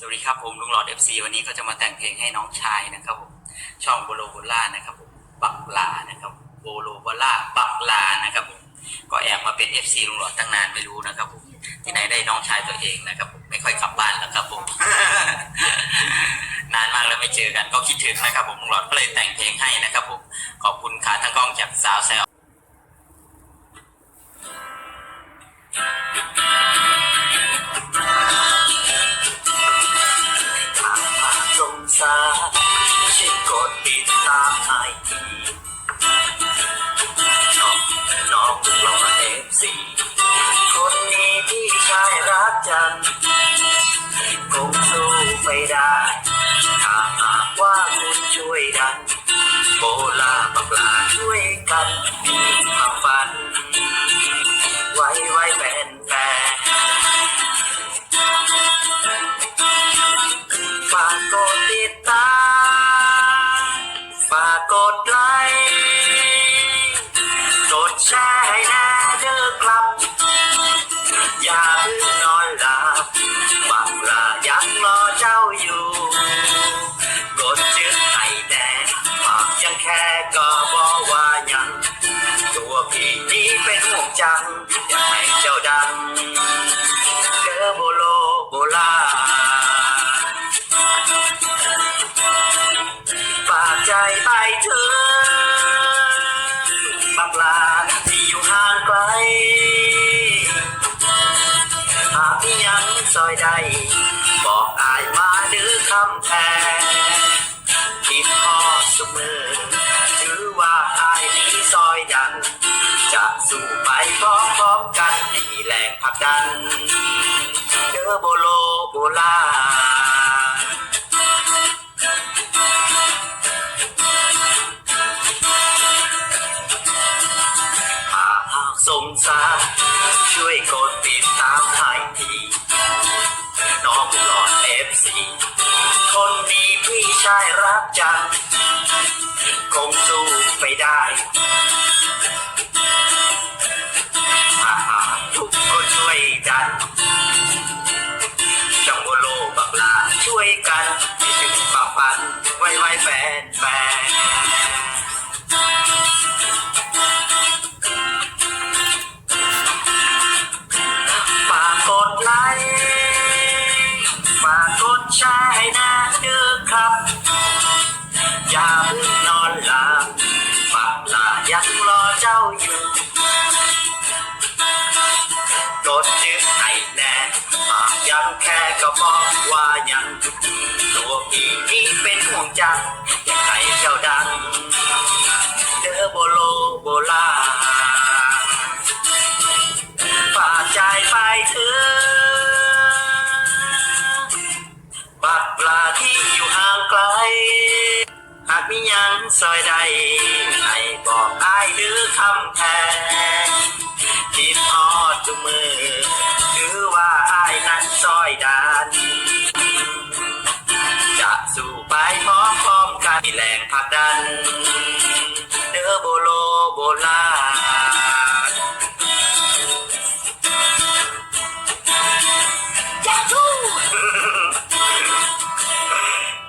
สวัสดีครับผมลุงหลอด FC วันนี้ก็จะมาแต่งเพลงให้น้องชายนะครับผมช่องโบโลโบล่านะครับผมบักลานะครับโบโลโบล่าบักลานะครับผมก็แอบมาเป็น FC ลุงหลอดตั้งนานไม่รู้นะครับผมที่ไหนได้น้องชายตัวเองนะครับผมไม่ค่อยกลับบ้านแล้วครับผมนานมากแล้วไม่เจอกันก็คิดถึงนะครับผมลุงหลอดก็เลยแต่งเพลงให้นะครับผมขอบคุณขาทั้งกล้องจากสาวแซว ได้ถ้าหากว่าคุณช่วยดันโบลาบักลาช่วยกันทำฝัน ไว้ไว้แฟนแฟนฝากกดติดตามฝากกดไลค์กดแชร์ให้แน่เด้อครับ อย่าเพิ่ง เยัน จะสู้ไปพร้อมๆกันให้มีแรงผลักดันเดอโบโลโบลาหากหากสงสารช่วยกดติดตามให้ทีน้องหลอดเอฟซีคนดีพี่ชายรักจังคงสู้ไม่ได้ ตัวพี่นี้เป็นห่วงจังอยากให้เจ้าดังเดอโบโลโบลาฝากใจไปเถอะบักปลาที่อยู่ห่างไกล หากมียังซอยใดให้บอกอ้ายดื้อคำแทน ผลักดัน เด้อโบโลโบลายาฮู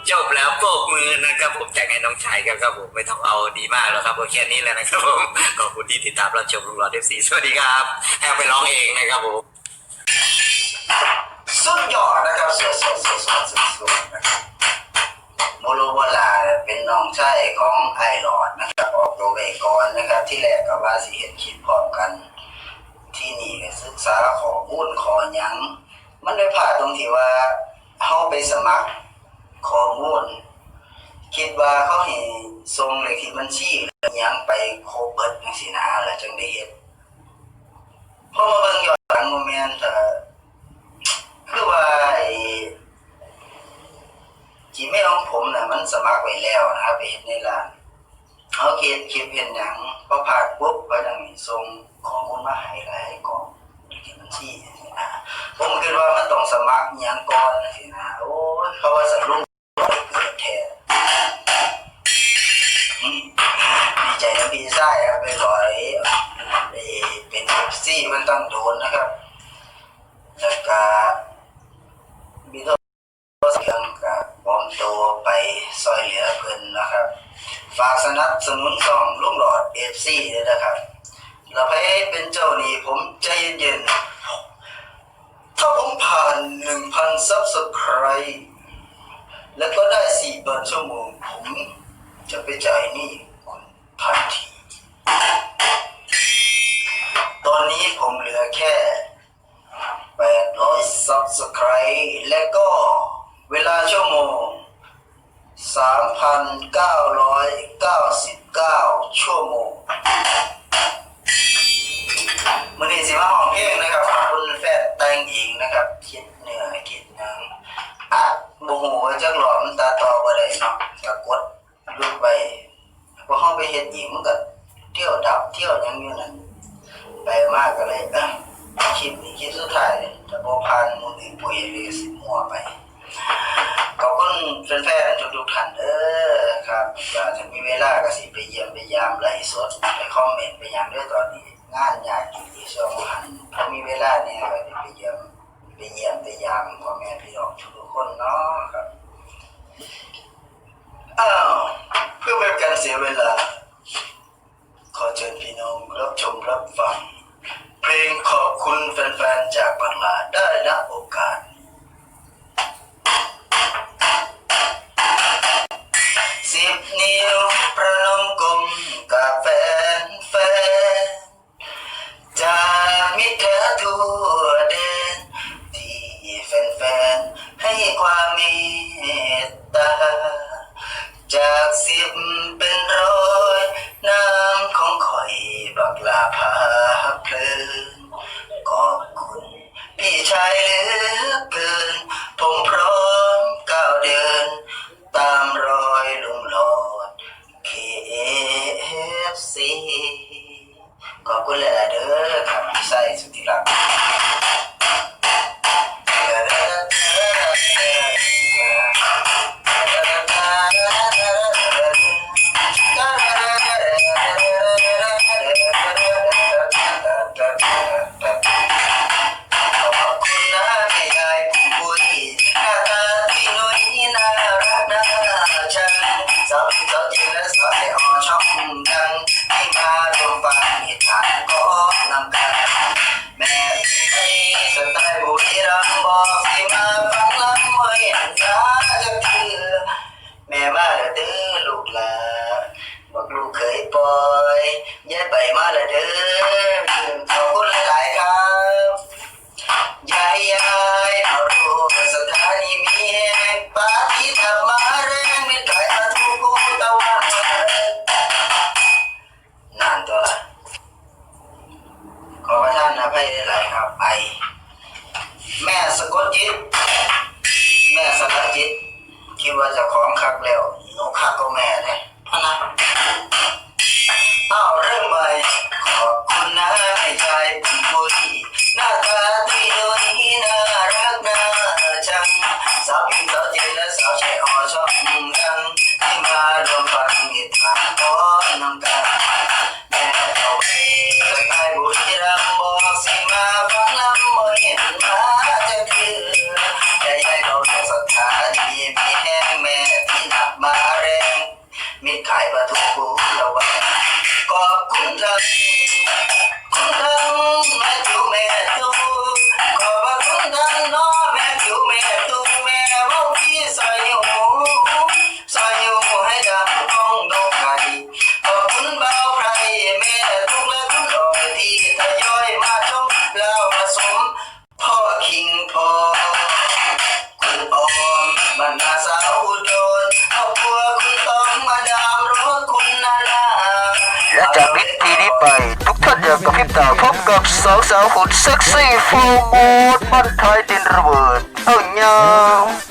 จบแล้วโบกมือนะครับผมจากไงน้องชายครับครับผมไม่ต้องเอาดีมากแล้วครับผมแค่นี้แหล้วนะครับผมขอบคุณที่ติดตามรับชมลุงหลอดเอฟซีสวัสดีครับแอบไปร้องเองนะครับผมสุดยอดนะครับสุดสุดสุดสุดสุดสุดนะครับ โมโลวลาเป็นน้องชายของไอรอดนะครับออกตัวเวก่อนนะครับ ที่แรกก็ว่าสิเห็นคลิปพร้อมกัน ที่นี่ศึกษาขอมูลขอยังมันได้ผ่าดตรงที่ว่าเขาไปสมัครขอมูลคิดว่าเขาให้ส่งเลขที่บัญชียังไปโคเบิร์ตจังซี่นะแล้วจังได้เฮ็ดพอมาเบิ่งย้อนหลังโมเมนต์เอ่อคือว่า จีเมลของผมน่ะมันสมัครไว้แล้วนะครับเห็นในร้านเขาเขียนคลิปเห็นหยังพอผ่านปุ๊บก็จังมีส่งข้อมูลมาให้หลายกล่องที่บัญชีนะผมคิดว่ามันต้องสมัครยังก่อนสินะโอ้ยเขาว่าสรุปเกิดแท้อืมดีใจนะพี่ชายครับไปร้อยเอ่อเป็นเอฟซีมันต้องโดนนะครับ ปิดชั่วโมงผมจะไปจ่ายหนี้คุณทันที ตอนนี้ผมเหลือแค่ 800 subscribe และก็เวลาชั่วโมง 3,999 ชั่วโมง มื่อนี้สิมาห้องเพลง เห็นอีกมันก็ เที่ยวดับเที่ยวยังอยู่นั่นไปมากก็เลยคิดคิดสุดท้ายจะบอกผ่านมูลนิธิปุยเรือสิมัวไปขอบคุณแฟนๆทุกๆท่านเออครับถ้ามีเวลาก็สิไปเยี่ยมไปยามไลฟ์สดไปคอมเมนต์ไปยามด้วยตอนนี้งานยากอยู่ที่ช่งพันถ้ามีเวลาเนี่ยไปเยี่ยมไปเยี่ยมไปยามพ่อแม่พี่น้องทุกคนเนาะครับอ้าวเพื่อเป็การเสียเวลา ขอเชิญพี่น้องรับชมรับฟัง เพลงขอบคุณแฟนๆ จากบังลาได้รับโอกาสสิบนิ้วประนมกลมกับแฟนแฟนจากมิตรทั่วเดนที่แฟนๆ ให้ความเมตตา จากสิบเป็น myself would succeed for more fun tight in the world. Oh yeah.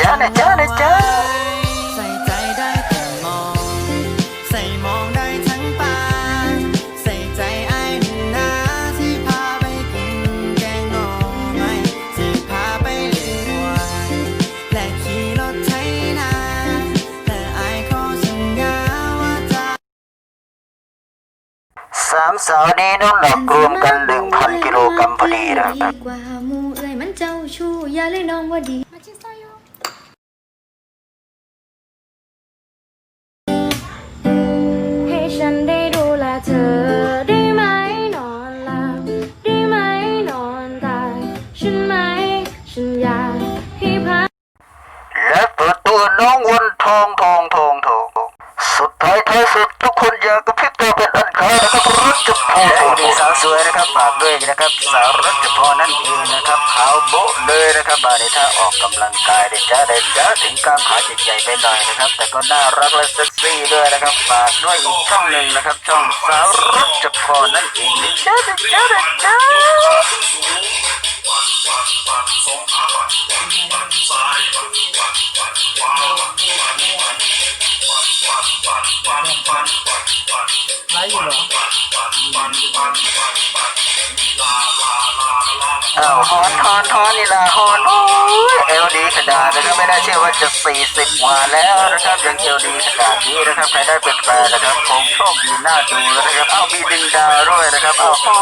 จ๊ะนะจ๊ะนะจ๊ะใส่ใจได้แต่มอง ใส่มองได้ทั้งตาใส่ใจไอ้หนึ่งนาที่พาไปกินแกงหน่อไม้ที่พาไปเลี้ยงวัวและขี่รถไถนาแต่ไอ้ขอสัญญาว่าจะ สามสาวนี้น้ำหนักรวมกันหนึ่งพันกิโลกรัมพอดีนะครับ กว่าหมูเอ้ยมันเจ้าชู้ อย่าเล่น้องว่าดีมาชิซอยโยให้ฉันได้ดูแลเธอได้ไหมนอนหลับได้ไหมนอนตายฉันไหมฉันอยากให้พักและเปิดตัวน้องวัน นะครับฝากด้วยนะครับ สาวรถจะพอนั่นเองนะครับขาวโบเลยนะครับมาในท่าออกกำลังกายเด็จ้าเด็จ้าถึงกล้ามขาใหญ่ๆไปหน่อยนะครับ แต่ก็น่ารักและเซ็กซี่ด้วยนะครับฝากด้วยอีกช่องหนึ่งนะครับ ช่องสาวรถจะพอนั่นเองเด็จ้าเด็จ้าเด็จ้าอ้าวฮอนฮอนฮอนนี่ละฮอนโอ้ยเอลดีขนาดนะครับไม่น่าเชื่อว่าจะสี่สิบกว่าแล้วนะครับยังเอลดีขนาดนี้นะครับใครได้เป็นแฟนนะครับคงโชคดีหน่าดูนะครับเอามีดึงดาวด้วยนะครับเอาฮอ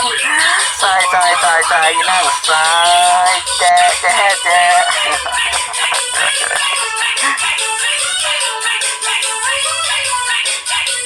นสายสายสายสายนั่งสายแจ๊แจ๊แจ๊